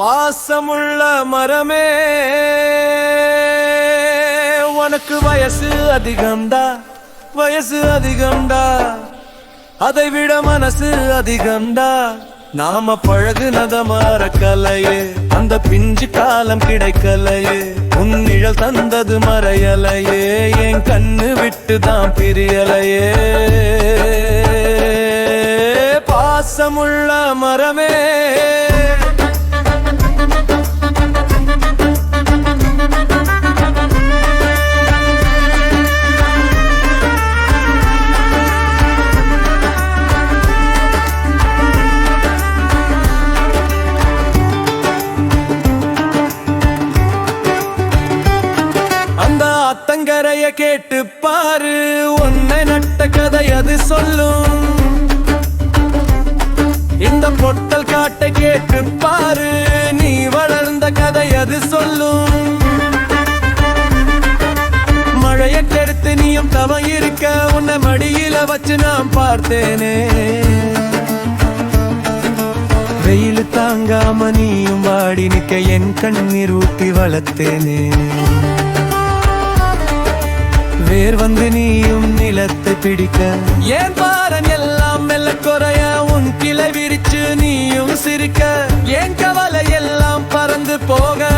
பாசமுள்ள மரமே. உனக்கு வயசு அதிகம்டா வயசு அதிகம்டா. அதை விட மனசு அதிகம்டா. நாம பழகுனத மறக்கலையே. அந்த பிஞ்சு காலம் கிடைக்கலையே. உன் நிழல் தந்தது மறையலையே. என் கண்ணு விட்டு தான் பிரியலையே. பாசமுள்ள மரமே. கேட்டு பாரு உன்னை நட்ட கதை அது சொல்லும். இந்த பொட்டல் காட்டை கேட்டு பாரு நீ வளர்ந்த கதை அது சொல்லும். மழைய கெடுத்து நீயும் தவம் இருக்க உன்னை மடியில வச்சு நான் பார்த்தேனே. வெயில் தாங்காம நீயும் வாடி நிக்க என் கண்ணீர் ஊட்டி வளர்த்தேனே. நேர் வந்து நீயும் நிலத்தை பிடிக்க. ஏன் பாரன் எல்லாம் மெல்ல குறைய உன் கிளை விரிச்சு நீயும் சிரிக்க? ஏன் கவலை எல்லாம் பறந்து போக?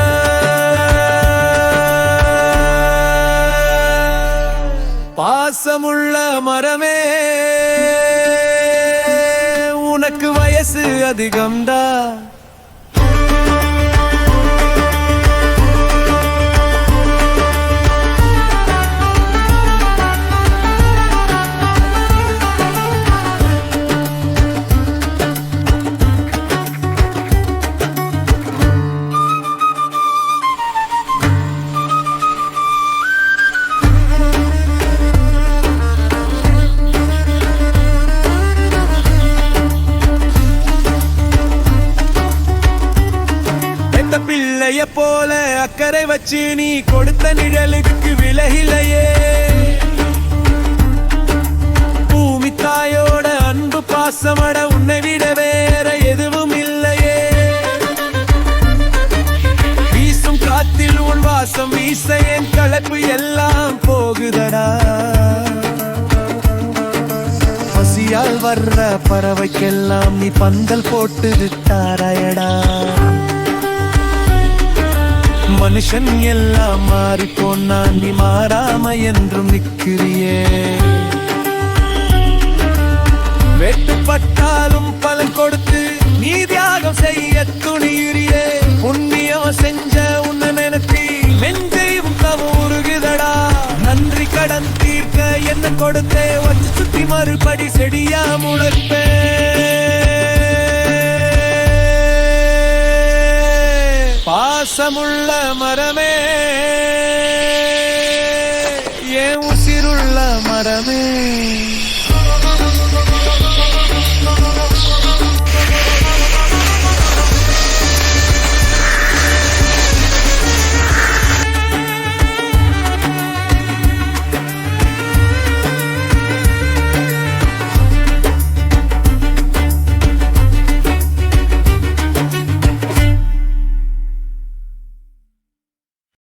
பாசமுள்ள மரமே உனக்கு வயசு அதிகம்டா. பிள்ளைய போல அக்கறை வச்சு நீ கொடுத்த நிழலுக்கு விலகிலையே பூமி தாயோட அன்பு பாசமட உன்னை விட வேற எதுவும் இல்லையே. வீசும் காத்தில் உன் வாசம் வீச என் களைப்பு எல்லாம் போகுதடா. பசியால் வர்ற பறவைக்கெல்லாம் நீ பந்தல் போட்டு விட்டாராயடா. மனுஷன் எல்லாம் மாறி போனான் நீ மாறாம என்றும் நிற்கிறியே. வெட்டுப்பட்டாலும் பலன் கொடுத்து நீ தியாகம் செய்ய துணியுறியே. புண்ணியம் செஞ்ச உன்னை நினைத்தி நெஞ்சையும் கவுருகுதடா நன்றி கடன் தீர்க்க என்ன கொடுத்தே? வச்சு சுத்தி மறுபடி செடியா முளைப்பே பாசமுள்ள மரமே ஏன் உசிருள்ள மரமே.